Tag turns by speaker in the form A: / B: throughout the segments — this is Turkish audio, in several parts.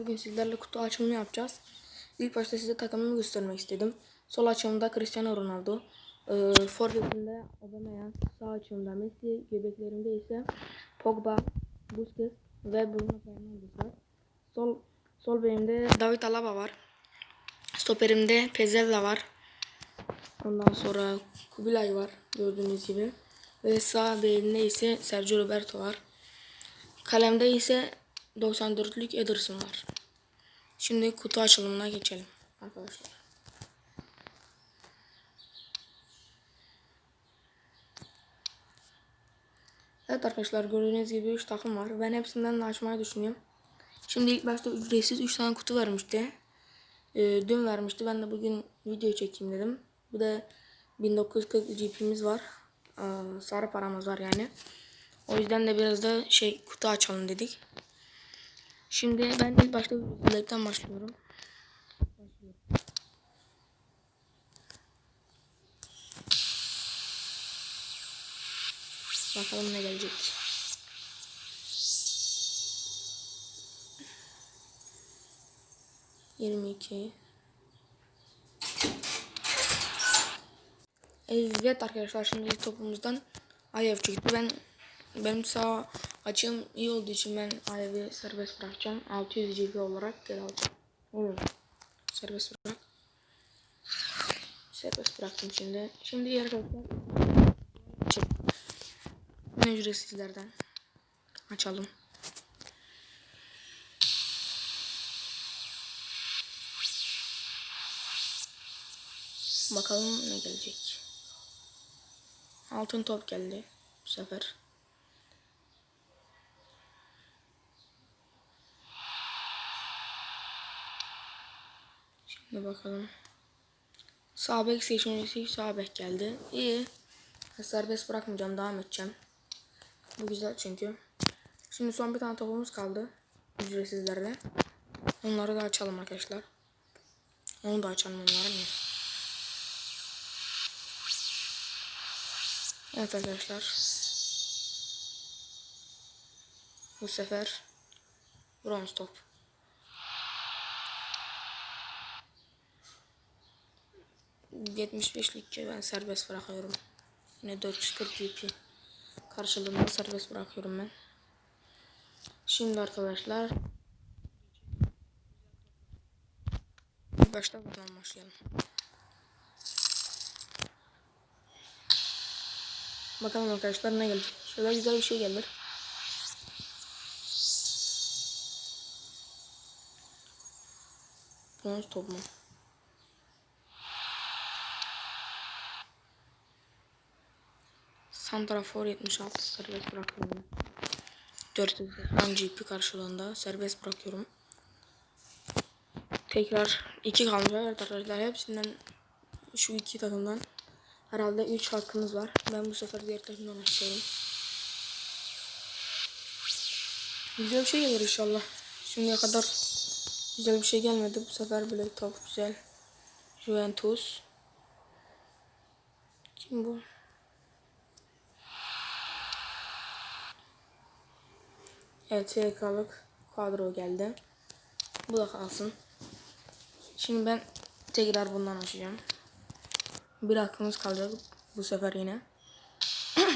A: Bugün sizlerle kutu açılımı yapacağız. İlk başta size takımımı göstermek istedim. Sol açımda Cristiano Ronaldo. Ee, Forvet'imde Aubameyang. Sağ açımda Messi. Göbeklerimde ise Pogba, Busquets ve Bruno Fernandes var. Sol, sol belimde David Alaba var. Stoperimde Pezzella var. Ondan sonra Kubilay var gördüğünüz gibi. Ve sağ belimde ise Sergio Roberto var. Kalemde ise 94'lük Ederson var. Şimdi kutu açılımına geçelim arkadaşlar. Evet arkadaşlar gördüğünüz gibi 3 takım var. Ben hepsinden de açmayı düşünüyorum. Şimdi ilk başta ücretsiz 3 tane kutu vermişti. Ee, dün vermişti. Ben de bugün video çekeyim dedim. Bu da 1940 GP'miz var. Ee, sarı paramız var yani. O yüzden de biraz da şey kutu açalım dedik. Şimdi ben ilk başta Black'ten başlıyorum. Bakalım ne gelecek. Yirmi iki. Evet arkadaşlar şimdi topumuzdan Ayev çıktı. Ben benim sağ açım iyi olduğu için ben Ayev'i serbest bırakacağım. 600 GB olarak geri alacağım. Olur. Serbest bırak. Serbest bıraktım şimdi. Şimdi diğer. Yine ücretsizlerden. Açalım. Bakalım ne gelecek. Altın top geldi bu sefer. Şimdi bakalım. Sağ bek seçeneği sağ bek geldi. İyi. Serbest bırakmayacağım. Devam edeceğim. Bu güzel çünkü. Şimdi son bir tane topumuz kaldı. Ücretsizlerle. Onları da açalım arkadaşlar. Onu da açalım onları mı? Evet arkadaşlar. Bu sefer bronz top. ...75'lik ben serbest bırakıyorum. Yine 440 GP karşılığında serbest bırakıyorum ben. Şimdi arkadaşlar... İlk başta buradan başlayalım. Bakalım arkadaşlar ne gelir. Şöyle güzel bir şey gelir. Bronz top Santrafor 76 serbest bırakıyorum. 400 GP karşılığında serbest bırakıyorum. Tekrar iki kalmış evet arkadaşlar hepsinden şu iki takımdan herhalde 3 hakkımız var. Ben bu sefer diğer takımdan açıyorum. Güzel bir şey gelir inşallah. Şimdiye kadar güzel bir şey gelmedi. Bu sefer bile top güzel. Juventus. Kim bu? Evet TK'lık kadro geldi. Bu da kalsın. Şimdi ben tekrar bundan açacağım. Bir hakkımız kalacak bu sefer yine.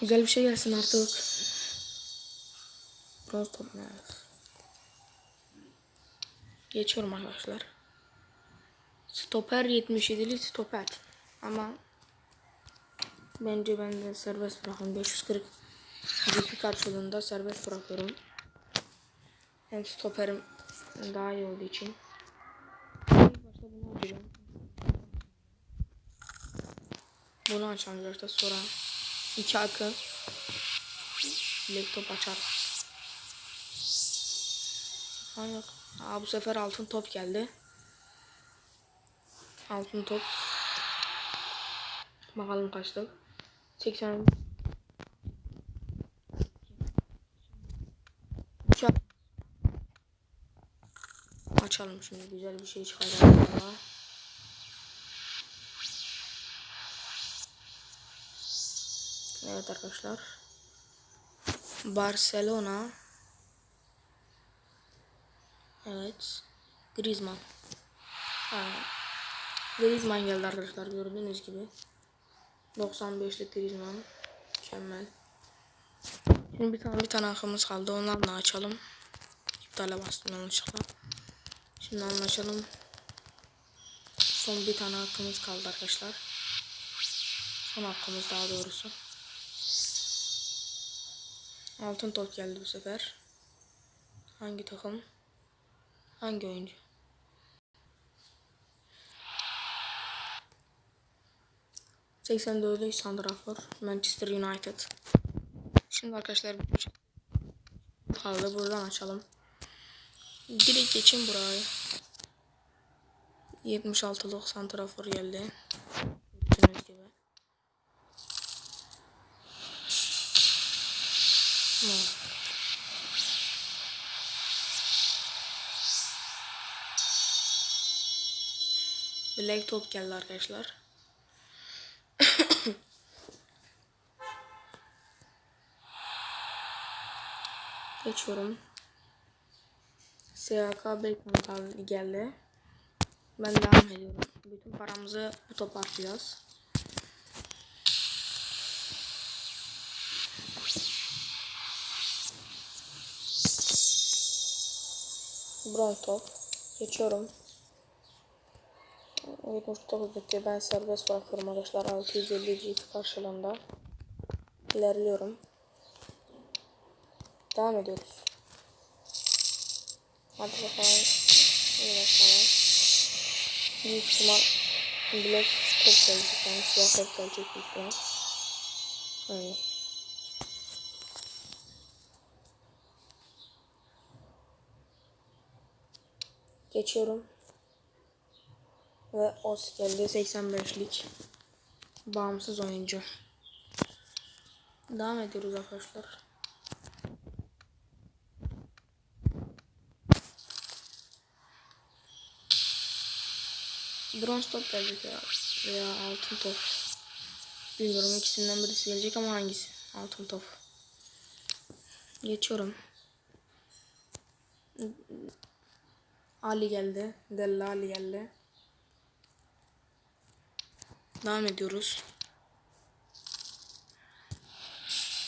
A: Güzel bir şey gelsin artık. Bronz top evet. Geçiyorum arkadaşlar. Stoper 77'li stoper. Ama bence ben de serbest bırakın. 540 GP karşılığında serbest bırakıyorum. Hem stoperim daha iyi olduğu için. Bunu açacağım arkadaşlar sonra iki akı laptop açar. Ha yok. Aa, bu sefer altın top geldi. Altın top. Bakalım kaçtık. 80 İki Açalım şimdi güzel bir şey galiba. Evet arkadaşlar. Barcelona. Evet. Griezmann. Aynen. Griezmann geldi arkadaşlar gördüğünüz gibi. 95'lik Griezmann. Mükemmel. Şimdi bir tane bir tane hakkımız kaldı. Onlarla açalım. İptale bastım yanlışlıkla. Şimdi anlaşalım. Son bir tane hakkımız kaldı arkadaşlar. Son hakkımız daha doğrusu. Altın top geldi bu sefer. Hangi takım? Hangi oyuncu? Seksen dördü Santrafor Manchester United. Şimdi arkadaşlar kaldı. Buradan açalım. Direkt geçin buraya. 76'lık Santrafor geldi. Gördüğünüz. Black top geldi arkadaşlar. Geçiyorum. SHK Beckham geldi. Ben devam ediyorum. Bütün paramızı bu topa harcayacağız. Bronz top. Geçiyorum. 79 bitti. Ben serbest bırakıyorum arkadaşlar. 650 GP karşılığında. İlerliyorum. Devam ediyoruz. Hadi bakalım. İyi bakalım. Büyük ihtimal Black top gelecek. Yani siyah top gelecek büyük ihtimal. Aynen. Geçiyorum. Ve Os geldi 85'lik. Bağımsız oyuncu. Devam ediyoruz arkadaşlar. Bronz top gelecek ya. Veya altın top. Bilmiyorum ikisinden birisi gelecek ama hangisi? Altın top. Geçiyorum. Ali geldi. Della Ali geldi. Devam ediyoruz.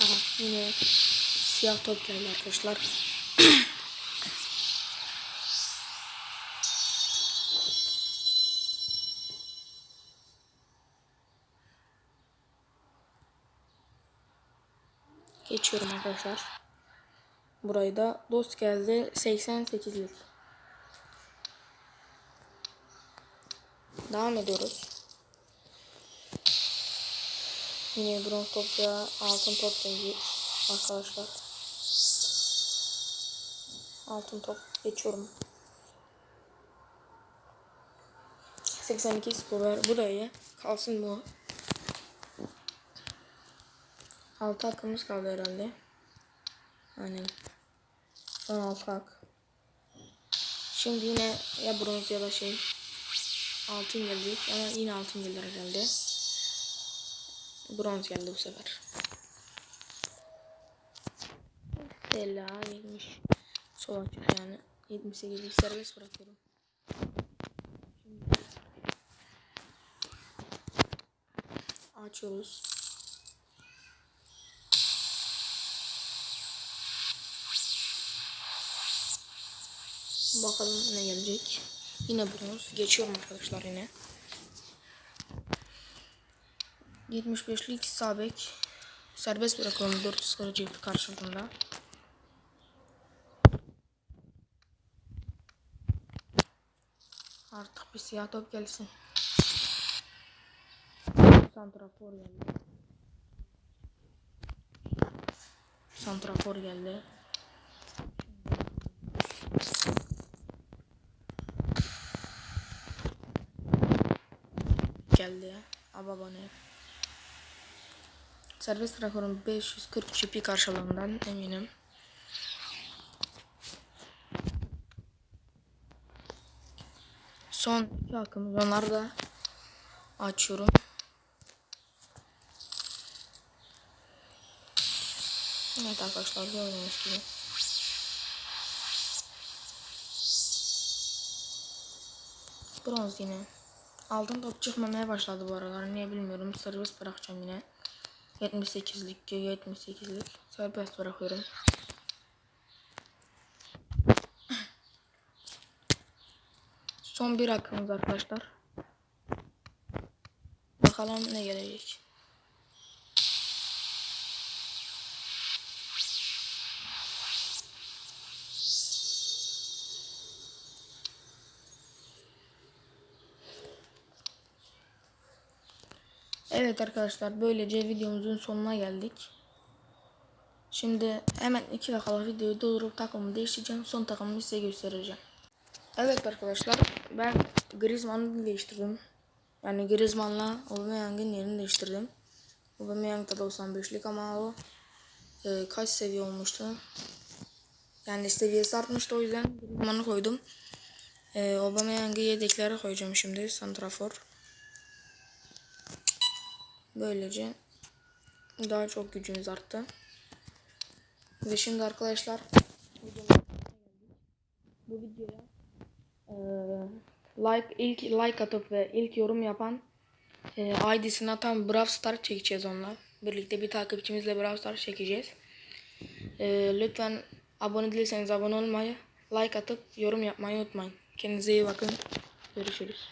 A: Aha yine siyah top geldi arkadaşlar. Geçiyorum arkadaşlar. Burayı da dost geldi 88'lik. Devam ediyoruz. Yine bronz top veya altın top gelecek arkadaşlar. Altın top geçiyorum. 82 skor buraya kalsın bu. 6 hakkımız kaldı herhalde. Aynen. Son 6 hak. Şimdi yine ya bronz ya da şey altın gelecek ama yine altın gelir herhalde. Bronz geldi bu sefer. Della 70 sol açık yani 78'lik serbest bırakıyorum. Şimdi açıyoruz. Bakalım ne gelecek. Yine bronz. Geçiyorum arkadaşlar yine. 75'lik sabek. Serbest bırakıyorum 400 kırıcı karşılığında. Artık bir siyah top gelsin. Santrafor geldi. Santrafor geldi. Ababane. Serbest bırakıyorum 540 çipi karşılığından eminim. Son iki hakkımız da açıyorum. Evet arkadaşlar gördüğünüz gibi. Bronz yine. Altın top çıkmamaya başladı bu aralar. Niye bilmiyorum. Serbest bırakacağım yine. 78'lik diyor 78'lik. Serbest bırakıyorum. Son bir hakkımız arkadaşlar. Bakalım ne gelecek. Evet arkadaşlar böylece videomuzun sonuna geldik. Şimdi hemen 2 dakikalık videoyu doldurup takımımı değiştireceğim. Son takımımı size göstereceğim. Evet arkadaşlar ben Griezmann'ı değiştirdim. Yani Griezmann'la Aubameyang'ın yerini değiştirdim. Aubameyang da 95'lik ama o e, kaç seviye olmuştu? Yani seviyesi artmıştı o yüzden Griezmann'ı koydum. E, Aubameyang'ı yedeklere koyacağım şimdi santrafor. Böylece daha çok gücümüz arttı. Ve şimdi arkadaşlar bu videoya eee, like ilk like atıp ve ilk yorum yapan eee ID'sini atan Brawl Stars çekeceğiz onunla. Birlikte bir takipçimizle Brawl Stars çekeceğiz. Eee, lütfen abone değilseniz abone olmayı, like atıp yorum yapmayı unutmayın. Kendinize iyi bakın. Görüşürüz.